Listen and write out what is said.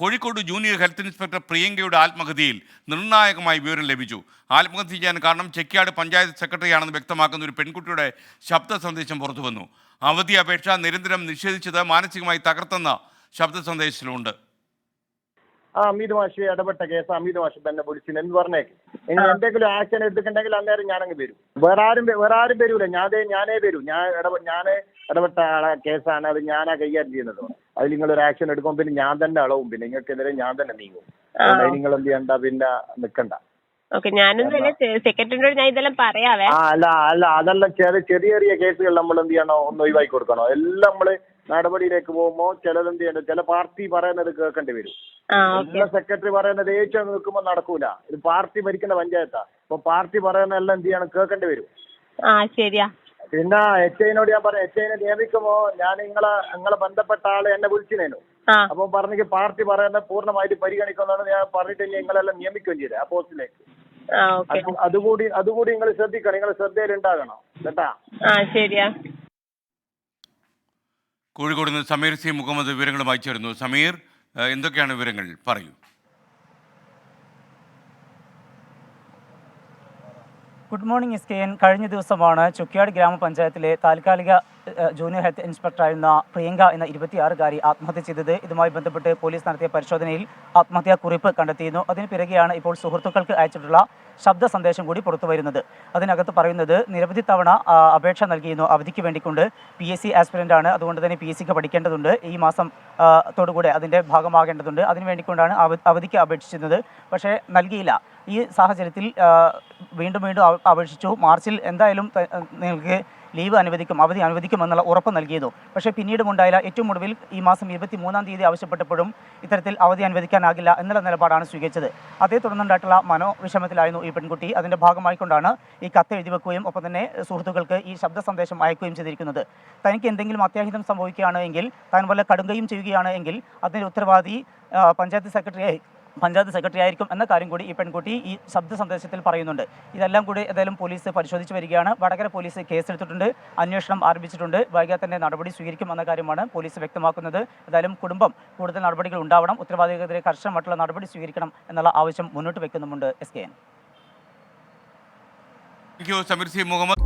Kozhikode junior health inspector പ്രിയങ്കയുടെ ആത്മഹത്യയിൽ നിർണായകമായി വിവരം ലഭിച്ചു. ആത്മഹത്യ ചെയ്യാൻ കാരണം ചെക്കിയാട് പഞ്ചായത്ത് സെക്രട്ടറിയാണെന്ന് വ്യക്തമാക്കുന്ന ഒരു പെൺകുട്ടിയുടെ ശബ്ദ സന്ദേശം പുറത്തു വന്നു അവധി അപേക്ഷ നിരന്തരം നിഷേധിച്ചത് മാനസികമായി തകർത്തെന്ന ശബ്ദ സന്ദേശത്തിലുണ്ട്. ആ അമീത് മാഷി ഇടപെട്ട കേസ് അമീത് മാഷി തന്നെ വിളിച്ചിന് എന്ന് പറഞ്ഞേക്ക്. നിങ്ങൾ എന്തെങ്കിലും ആക്ഷൻ എടുത്തിട്ടുണ്ടെങ്കിൽ അന്നേരം ഞാനങ്ങ് വരും. വേറെ ആരും വേറെ ആരും വരൂല. ഞാനേ ഞാനേ വരൂ. ഞാൻ ഇടപെ ഞാൻ ഇടപെട്ട ആളെ കേസാണ് അത് ഞാനാ കൈകാര്യം ചെയ്യുന്നത്. അതിൽ നിങ്ങൾ ഒരു ആക്ഷൻ എടുക്കും പിന്നെ ഞാൻ തന്നെ അളവും. പിന്നെ നിങ്ങൾക്കെതിരെ ഞാൻ തന്നെ നീങ്ങും. നിങ്ങൾ എന്ത് ചെയ്യണ്ട? പിന്നെ നിക്കണ്ട. ഓക്കെ ഞാനും തന്നെ സെക്രട്ടറിയോട് ഞാൻ ഇതെല്ലാം പറയാവേ. അല്ല അല്ല അതെല്ലാം ചെറിയ ചെറിയ ചെറിയ കേസുകൾ നമ്മൾ എന്ത് ചെയ്യണോ? ഒന്ന് ഒഴിവാക്കി കൊടുക്കണോ. എല്ലാം നമ്മൾ നടപടിയിലേക്ക് പോകുമ്പോ ചിലത് എന്ത് ചെയ്യണ്ട? ചില പാർട്ടി പറയുന്നത് കേൾക്കേണ്ടി വരും. എല്ലാ സെക്രട്ടറി പറയുന്നത് ഏറ്റവും നിൽക്കുമ്പോ നടക്കൂല. ഇത് പാർട്ടി ഭരിക്കുന്ന പഞ്ചായത്താ. അപ്പൊ പാർട്ടി പറയുന്ന എല്ലാം എന്ത് ചെയ്യണം? കേൾക്കേണ്ടി വരും. ആ ശരിയാ. പിന്നെ എച്ച് ഐനോട് ഞാൻ പറഞ്ഞു എച്ച് ഐനെ നിയമിക്കുമ്പോ ഞാൻ നിങ്ങളെ നിങ്ങളെ ബന്ധപ്പെട്ട ആളെ എന്നെ വിളിച്ചിനേനു. അപ്പൊ പറഞ്ഞെങ്കിൽ പാർട്ടി പറയുന്നത് പൂർണമായിട്ട് പരിഗണിക്കുന്നതാണ് ഞാൻ പറഞ്ഞിട്ട് നിങ്ങളെല്ലാം നിയമിക്കുകയും ചെയ്തത് ആ പോസ്റ്റിലേക്ക്. അതുകൂടി അതുകൂടി നിങ്ങൾ ശ്രദ്ധിക്കണം. നിങ്ങൾ ശ്രദ്ധയിൽ ഉണ്ടാകണം കേട്ടാ? ആ ശരിയാ. കോഴിക്കോട് നിന്ന് സമീർ സി മുഹമ്മദ് വിവരങ്ങളുമായി ചേരുന്നു. സമീർ എന്തൊക്കെയാണ് വിവരങ്ങൾ? പറയൂ. Good morning S K N കഴിഞ്ഞ ദിവസമാണ് ചുക്കിയാട് ഗ്രാമപഞ്ചായത്തിലെ താൽക്കാലിക ജൂനിയർ ഹെൽത്ത് ഇൻസ്പെക്ടറായിരുന്ന പ്രിയങ്ക എന്ന ഇരുപത്തിയാറുകാരി ആത്മഹത്യ ചെയ്തത്. ഇതുമായി ബന്ധപ്പെട്ട് പോലീസ് നടത്തിയ പരിശോധനയിൽ ആത്മഹത്യാ കുറിപ്പ് കണ്ടെത്തിയിരുന്നു. അതിന് പിറകെയാണ് ഇപ്പോൾ സുഹൃത്തുക്കൾക്ക് അയച്ചിട്ടുള്ള ശബ്ദ സന്ദേശം കൂടി പുറത്തു വരുന്നത്. അതിനകത്ത് പറയുന്നത് നിരവധി തവണ അപേക്ഷ നൽകിയിരുന്നു. അവധിക്ക് വേണ്ടിക്കൊണ്ട് പി എസ് സി ആസ്പിരന്റ് ആണ്. അതുകൊണ്ട് തന്നെ പി എസ് സിക്ക് പഠിക്കേണ്ടതുണ്ട്. ഈ മാസം തോടുകൂടെ അതിന്റെ ഭാഗമാകേണ്ടതുണ്ട്. അതിന് വേണ്ടിക്കൊണ്ടാണ് അവ- അവധിക്ക് അപേക്ഷിച്ചിരുന്നത്. പക്ഷേ നൽകിയില്ല. ഈ സാഹചര്യത്തിൽ വീണ്ടും വീണ്ടും അപേക്ഷിച്ചു. മാർച്ചിൽ എന്തായാലും നിങ്ങൾക്ക് ലീവ് അനുവദിക്കും അവധി അനുവദിക്കുമെന്നുള്ള ഉറപ്പ് നൽകിയതു പക്ഷേ പിന്നീടും ഉണ്ടായില്ല. ഏറ്റവും ഒടുവിൽ ഈ മാസം ഇരുപത്തി മൂന്നാം തീയതി ആവശ്യപ്പെട്ടപ്പോഴും ഇത്തരത്തിൽ അവധി അനുവദിക്കാനാകില്ല എന്നുള്ള നിലപാടാണ് സ്വീകരിച്ചത്. അതേ തുടർന്നുണ്ടായിട്ടുള്ള മനോവിഷമത്തിലായിരുന്നു ഈ പെൺകുട്ടി. അതിന്റെ ഭാഗമായിക്കൊണ്ടാണ് ഈ കത്ത് എഴുതി വെക്കുകയും ഒപ്പം തന്നെ സുഹൃത്തുക്കൾക്ക് ഈ ശബ്ദ സന്ദേശം അയക്കുകയും ചെയ്തിരിക്കുന്നത്. തനിക്ക് എന്തെങ്കിലും അത്യാഹിതം സംഭവിക്കുകയാണ് എങ്കിൽ താൻ വല്ല കടുങ്കയും ചെയ്യുകയാണ് എങ്കിൽ അതിന്റെ ഉത്തരവാദി പഞ്ചായത്ത് സെക്രട്ടറി പഞ്ചായത്ത് സെക്രട്ടറി ആയിരിക്കും എന്ന കാര്യം കൂടി ഈ പെൺകുട്ടി ഈ ശബ്ദ സന്ദേശത്തിൽ പറയുന്നുണ്ട്. ഇതെല്ലാം കൂടി ഏതായാലും പോലീസ് പരിശോധിച്ച് വരികയാണ്. വടകര പോലീസ് കേസെടുത്തിട്ടുണ്ട്. അന്വേഷണം ആരംഭിച്ചിട്ടുണ്ട്. വൈകാതെ തന്നെ നടപടി സ്വീകരിക്കും എന്ന കാര്യമാണ് പോലീസ് വ്യക്തമാക്കുന്നത്. ഏതായാലും കുടുംബം കൂടുതൽ നടപടികൾ ഉണ്ടാവണം. ഉത്തരവാദികൾക്കെതിരെ കർശനമായിട്ടുള്ള നടപടി സ്വീകരിക്കണം എന്നുള്ള ആവശ്യം മുന്നോട്ട് വെക്കുന്നുമുണ്ട് S K N. Sameer C Muhammad